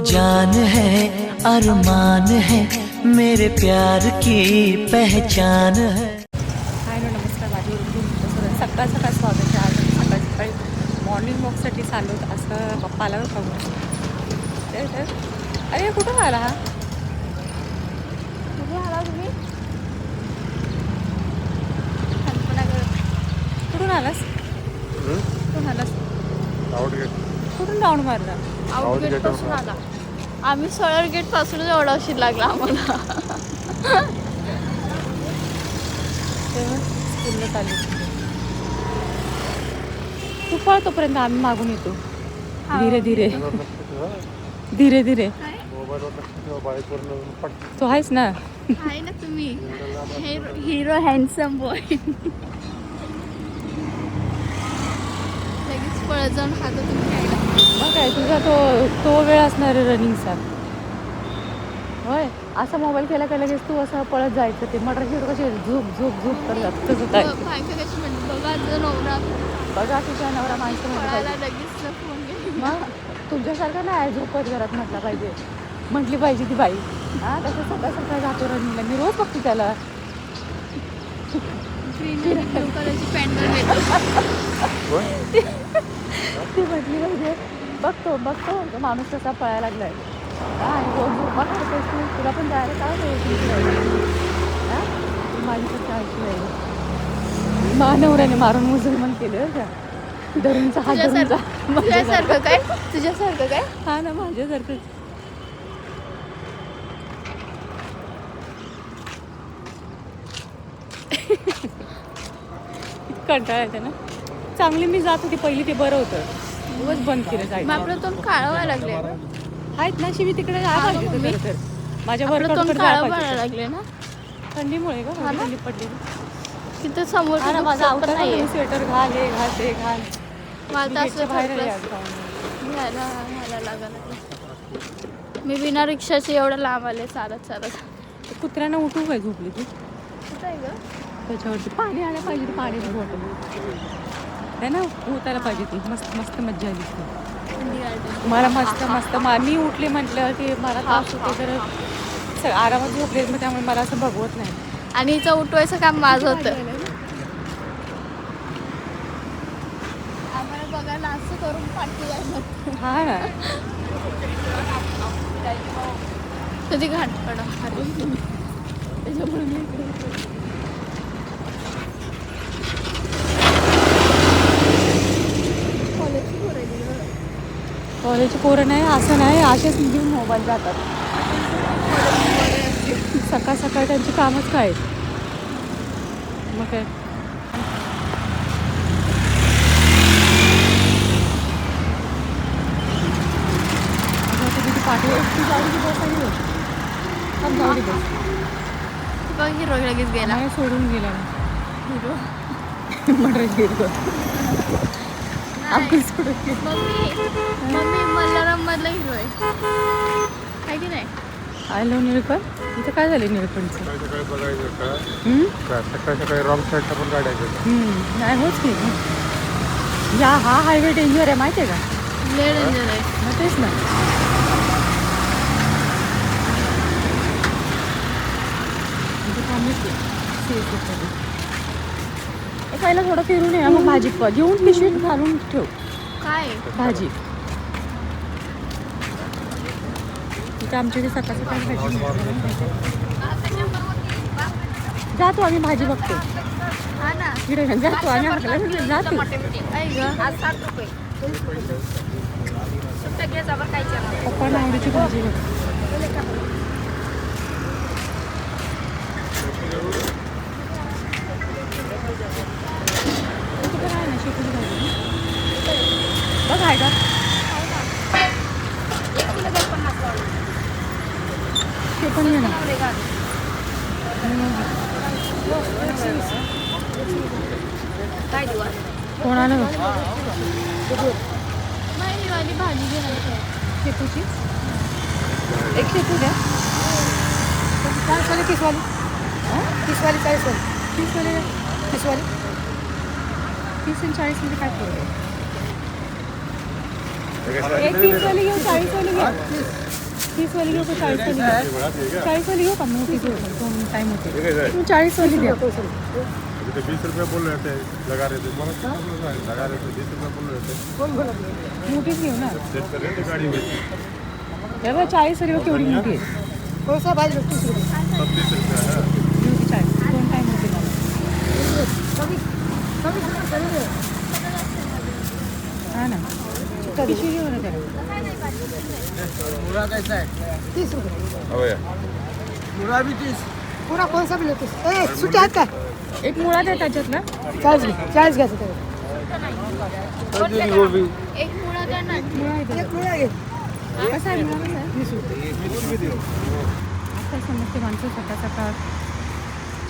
जान है अरमान है मेरे प्यार की पहचान है। हाय ना नमस्कार माझी सकाळ सकाळ स्वागत आहे आज. सकाळी सकाळी मॉर्निंग वॉकसाठी चाललो होतो असं पप्पा आला होता मग ते ते अरे कुठून आला हा? कुठे आला तुम्ही? कल्पनागड कुठून आलास? कुठून आलास? कुठून राऊंड मारला. आउटगेटपासून आला. आम्ही सरळ गेट पासूनच एवढा उशीर लागला आम्हाला. तेव्हा तू पळ तोपर्यंत आम्ही मागून येतो. धीरे धीरे. धीरे धीरे. तो आहेस ना? आहे ना तुम्ही. हिरो हँडसम बॉय लगेच पळत जाऊन खातो तुम्ही मग काय तुझा तो तो वेळ असणार आहे रनिंगचा होय असा मोबाईल केला का लगेच तू असं पळत जायचं ते. मटर हिरो कसे झूप झूप झूप करतात. कशी म्हणते? बघा तुझ्या नवरा. माणसं मग? तुमच्यासारखं नाही झोपत घरात म्हटलं पाहिजे. म्हटली पाहिजे ती बाई. हा तसं सकाळ सकाळ जातो रनिंगला मी रोज बघते त्याला. ती म्हटली पाहिजे बघतो बघतो. तो माणूस कसा पळायला लागलाय. हा आणि रोज झोपा काढतेस तू तुला पण जायला काय होईल? हा? ती माझी कसं मानवऱ्याने मारून मुसलमान केलं का. धरूनचा हात धरूनचा तुझ्यासारखं काय? तुझ्यासारखं काय? हा ना माझ्यासारखंच. कंटाळा येते ना. चांगली मी जात होती पहिली ते बरं होतं. उगाच बंद केलं मग जायचं आपलं तोंड काळं व्हायला लागले आहेत ना शिवी तिकडे जायला पाहिजे. होतं खरं तर. माझ्या आपलं तोंड काळं लागले ना. थंडीमुळे का? थंडी पडली तिथं समोर हा ना माझा आवता नाहीये स्वेटर घाल हे घाल ते घाल मला तर गेटच्या असं बाहेर ठरलंय. आहे आज जाऊन. घ्यायला घ्यायला लागलं मी बिना रिक्षाचे एवढं लांब आले चालत चालत ते कुत्र्यानं उठू काय झोपली तू कुठं आहे गं? त्याच्यावरती पाणी आलं पाहिजे पाणी बॉटल आहे ना? उतायला पाहिजे ती मस्त मस्त मज्जा आली ती मला मस्त मस्त. मा मी उठले म्हटलं की मला तास होते तर स- आरामात झोपले मग त्यामुळे मला असं बघवत नाही. आणि हिचं उठवायचं काम माझं होतं. आम्हाला बघायला असं करून पाठी जायचं हा ना. कधी घाट पडा त्याच्यामुळे मी इकडे उठले. कॉलेजची पोरं आहे ती गं. कॉलेजची पोरं नाही असं नाही असेच घेऊन मोबाईल जातात. सकाळ सकाळ त्यांची कामच काय? मग काय? बघ हिरो लगेच गेला. सोडून गेला. हिरो मटर गेलो आपण सोडून. मम्मी मम्मी मल्लाराम मधला हिरो आहे. आहे की नाही? आलो निळकण इथं काय झालं निळकणचं सकाळी सकाळी बघायचं का हम्म? काय सकाळी सकाळी रॉंग गाड्या आहेत हम्म, नाही होच की या हा हायवे डेंजर आहे माहिती आहे का? लय डेंजर आहे. मग तेच ना. इथे थांबलीच आहे. CSC साठी. पहिला थोडं फिरून ये मग भाजी प- घेऊन पिशवीत घालून ठेव. काय? भाजी. इथं आमच्या इथे सकाळ सकाळी भाजी. जातो आम्ही भाजी बघतो. हा इकडे जातो आम्ही हाकला- जातो पप्पा आवडीची भाजी तिकडे आहे ना शेपूची भाजी बघ आहे का ते पण घे ना काय दिवा कोणाला शेपूची? एक शेपू द्या. चाळीसवाली तीसवाली तीसवाली चाळीसवाली तीसवाली तीसवाली तीस आणि चाळीसमध्ये काय फरक आहे? एक तीस वाली घेऊ चाळीस वाली घेऊ. तीस वाली घेऊ का चाळीस वाली घेऊ? चाळीस वाली घेऊ का? मोठी घेऊ दोन टाईम होते. तुम्ही चाळीस वाली द्या. अभी तो बीस रुपये बोल रहे थे लगा रहे थे. मला क्या बोल रहा है? लगा रहे थे बीस रुपये बोल रहे थे. मोठीच घेऊ ना चेक कर रहे थे गाड़ी में हे बघ चाळीस वाली बघ केवढी मोठी आहे? सब बीस रुपये. है. घेऊ ती चाळीस. दोन टाईम होते मला हा ना. पिशवी घेऊ ना त्याला. तीस रुपये. अब या. पुरा कौन सा भी लेते? ए सुटे आहेत का? एक मुळात आहे त्याच्यातला चाळीस घे चाळीस घ्यायचं त्याला एक मुळा द्या ना. मुळा आहे एक मुळा घे. कसा आहे मुळा कसा आहे आता समजते माणसं सकाळ सकाळ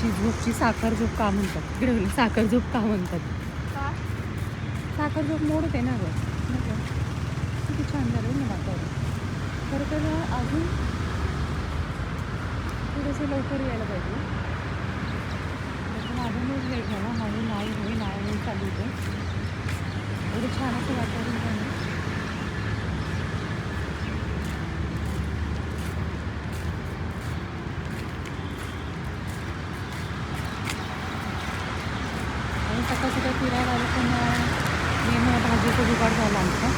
ची झोपची साखर झोप का म्हणतात? इकडे साखर झोप का म्हणतात? साखर झोप मोड होते ना गं? किती छान झालं ना वातावरण. खरं तर अजून थोडंसं लवकर यायला पाहिजे. अजूनच लेट झाला माझं नाही होई नाही होई चालू होतं एवढं छान असं वातावरण झालं आणि सकाळ सकाळ फिरायला आलं पण नेहमी भाजीचा जुगाड झाला आमचा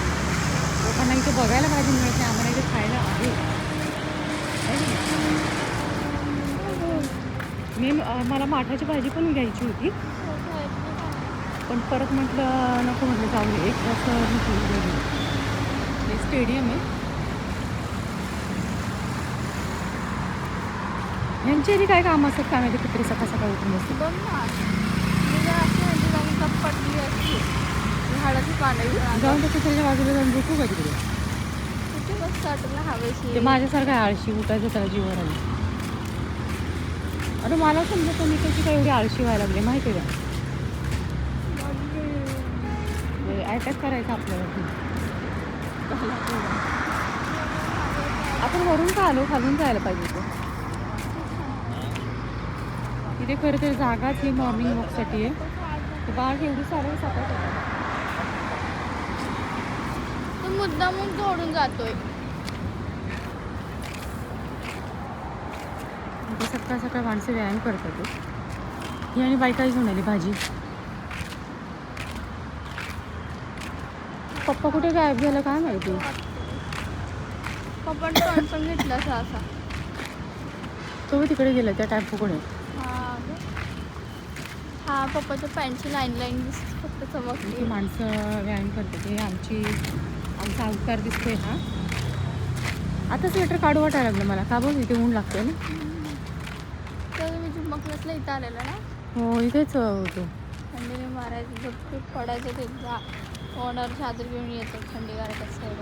लोकांना इथे बघायला भाजी मिळते आम्हाला इथे खायला आहे है की नाही? मी मला माठाची भाजी पण घ्यायची होती. पण परत म्हटलं नको म्हटलं जाऊ दे एक वाजता हे स्टेडियम आहे. यांची काय काम असतात काय माहिती? कुत्री सकाळ सकाळ उठून बसते बघ ना. म्हणजे पडली असती. झाडाची पानं जाऊन त्या कुत्र्याच्या बाजूला जाऊन झोपू का तिकडे? कुठे मस्त वाटलं हवेशी. माझ्यासारखं आळशी उठायचं त्याला जीवर आलं अरे मला समजत मी कशी काय एवढी आळशी व्हायला लागली माहिती आहे का? अटॅक करायचा आपल्याला आपण वरून का आलो? खालून जायला पाहिजे तो तिथे खरं तर जागाच ही मॉर्निंग वॉकसाठी आहे. बाग बाळ एवढी सारं सापडत. तो मुद्दामून तोडून जातोय. ते सकाळ सकाळ माणसं व्यायाम करतात हो. आणि बायकाही घेऊन आली भाजी. पप्पा कुठे गायब झालं काय माहिती? घेतला असा असा. तो बी तिकडे गेला त्या टॅम्पूकडे हा ग. हा पप्पाच्या पॅन्टची लाईन लाईन दिसते फक्त ती माणसं व्यायाम करतात हे आमची आमचा अवतार दिसतोय हा. आता स्वेटर काढू वाटायला लागलं मला. का बघ इथे ऊन लागतंय ना. क्लासला इथं आलेला ना. हो इथेच होतो. थंडीने मारायचं झोप पडायचं ते जा. ओनर चादर घेऊन येतो थंडी साईड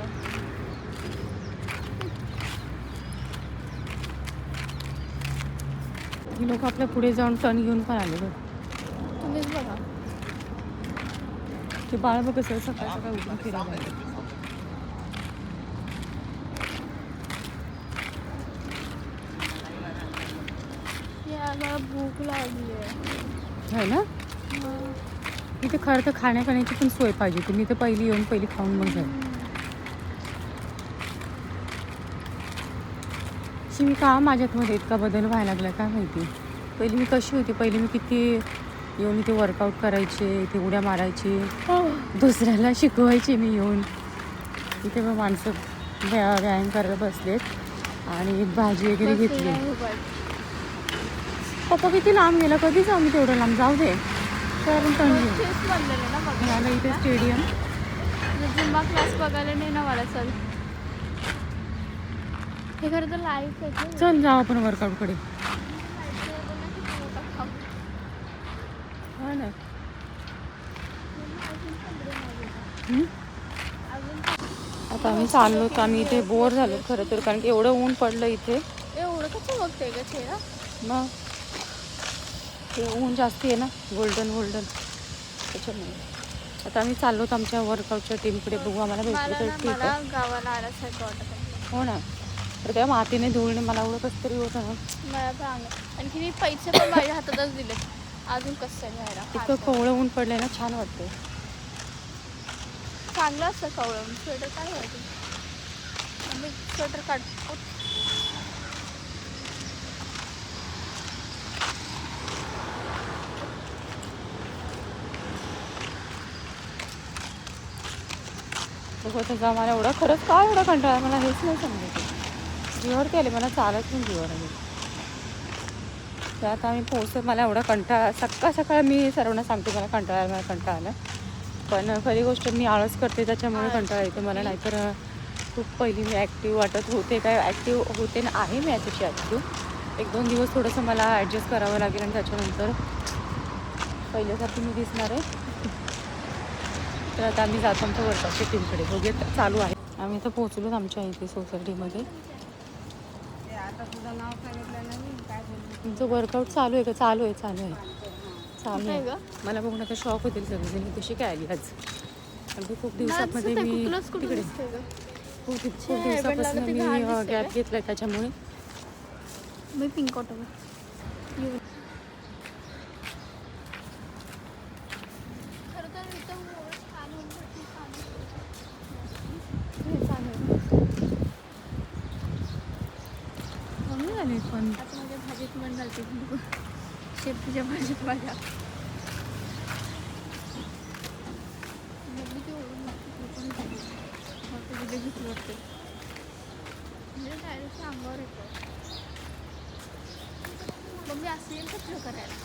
ही लोक आपल्या पुढे जाऊन टर्न घेऊन पण आले बघ. तुम्हीच बघा. ते बाळ बघ कसं सकाळ सकाळ उठून फिरायला. लागलं. भूक लागली आहे. है ना? इथे खरं तर खाण्यापिण्याची पण सोय पाहिजे. होती मी तर पहिली येऊन पहिली खाऊन मग जाईल शिवी का माझ्यातमध्ये इतका बदल व्हायला लागला काय माहिती? पहिली मी कशी होती? पहिली मी किती येऊन इथे वर्कआउट करायचे इथे उड्या मारायचे दुसऱ्याला शिकवायचे मी येऊन. इथे मग माणसं व्या व्यायाम करायला बसलेत आणि भाजी वगैरे घेतली. पप्पा किती लांब गेला? कधी जाऊ मी तेवढं लांब. जाऊ दे. कारण बघा मला इथे स्टेडियम. जुम्मा क्लास बघायला नाही ना मला चल. हे खरं तर लाईफ आहे. चल जाऊ आपण वर्कआउटकडे हा ना? आता आम्ही चाललो तर आम्ही इथे बोर झालो खरं तर कारण की एवढं ऊन पडलं इथे. एवढं कसं बघते का चेहरा मग? ते ऊन जास्ती आहे ना गोल्डन गोल्डन त्याच्यामुळे. आता आम्ही चाललो तर आमच्या वर्कआउटच्या टीमकडे बघू आम्हाला भेटलं तर ठीक आहे. गावाला आल्यासारखं वाटत आहे हो ना. तर त्या मातीने धुळणे मला एवढं कसं तरी होतं ना. मला अंग आणखी मी पैसे पण माझ्या हातातच दिले अजून कसं आहे घ्यायला इतकं कोवळं ऊन पडलंय ना छान वाटतंय. चांगलं असतं कवळं स्वेटर काय मी स्वेटर काढ उठ. बघू त्याचा मला एवढा खरंच काय एवढा कंटाळा मला हेच नाही समजत जीवावरती आले मला चालत पण जीवावर आले त्यात आम्ही पोहोचत मला एवढा कंटाळा सकाळ सकाळ मी सर्वांना सांगते मला कंटाळा आला, मला कंटाळा आला. पण खरी गोष्ट मी आळस करते त्याच्यामुळे कंटाळा येतो मला नाहीतर खूप पहिली मी ॲक्टिव्ह वाटत होते काय ॲक्टिव्ह होते ना आहे मी त्याची ॲक्टिव्ह एक दोन दिवस थोडंसं मला ॲडजस्ट करावं लागेल आणि त्याच्यानंतर पहिल्यासारखी मी दिसणार आहे. तर आता आम्ही जातो आमच्या वर्षाच्या टीमकडे बघूयात चालू आहे. आम्ही इथं पोहोचलो आमच्या इथे सोसायटीमध्ये. तुमचं वर्कआउट चालू आहे का? चालू आहे चालू आहे. चालू आहे. गं? मला बघून आता शॉक होतील सगळेजण. कशी काय आली आज? अगदी खूप दिवसामध्ये मी तिकडे. खूप खूप दिवसापासून मी गॅप का? घेतलाय त्याच्यामुळे. मी पिंक ऑटो येऊ खरं तर इथं मोर छान उंबरठी छान हे छान आहे. चांगली आली पण आता माझ्या भाजीत शेपूच्या भाजीत माझ्या मम्मी म्हणजे डायरेक्ट अंगावर येतं मम्मी असं येईल करायला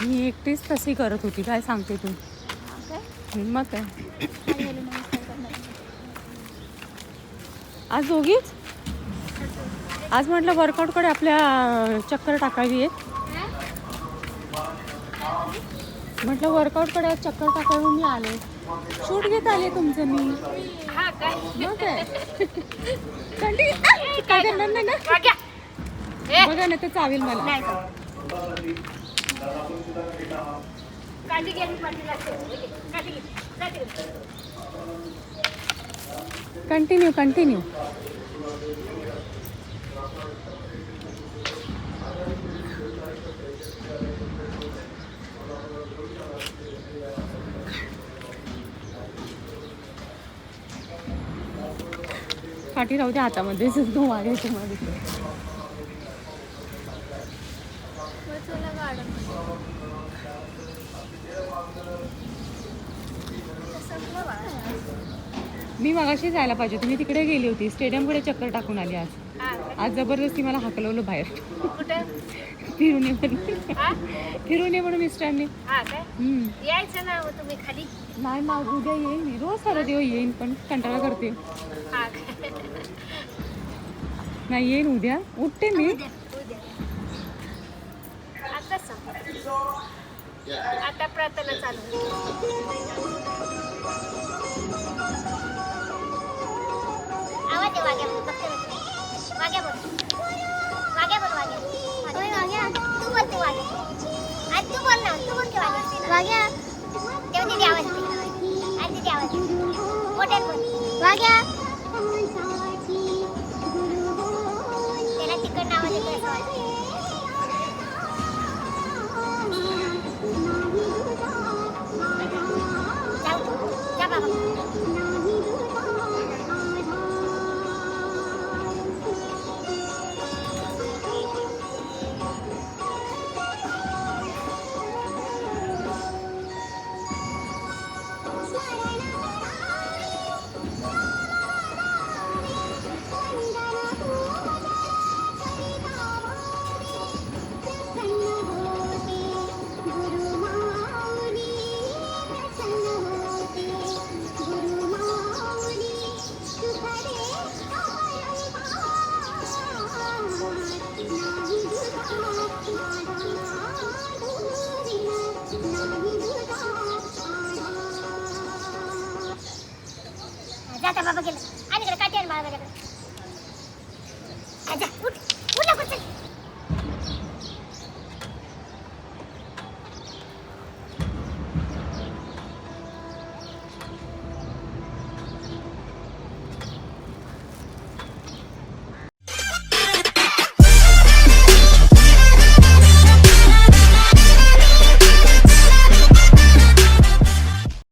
मी एकटीच तशी करत होती. काय सांगते तू? काय मग काय काय करणार आज दोघीच? आज म्हटलं वर्कआउटकडे आपल्या चक्कर टाकावी आहे म्हटलं वर्कआउटकडे आज चक्कर टाकावी मी आले. शूट घेत आले तुमचं मी. मग काय? कंटिन्यू काय करणार नाही ना? बघा ना तर चावेल मला. कंटिन्यू कंटिन्यू काठी राहू दे हातामध्ये तू मागे येतो मागे येतो. मग चला गार्डन मी मगाशी जायला पाहिजे तुम्ही तिकडे गेली होती. स्टेडियमकडे चक्कर टाकून आली आज. आज जबरदस्ती मला हाकलवलं बाहेर. कुठे? फिरून ये म्हणून. फिरून ये म्हणून मिस्टरांनी. हा. यायचं ना मग तुम्ही खाली. नाही ना उद्या येईन मी. रोज सारा दिवस येईन पण कंटाळा करते. हा नाही येईन उद्या. उठते मी. आता प्रार्थना चालू वाग्या बोल. वाग्या बोल वाग्या तू बोल तू वाग्या आज तू बोल ना तू बोल की वाग्या वाग्या तेव्हा दीदी आवाज आज दीदी आवाज मोठ्यात बोल. वाग्या त्याला तिकडनं आवाज येतो जाता बाबा गेलं. आणि इकडे काठी आणि मला माझ्याकडे जा उठ.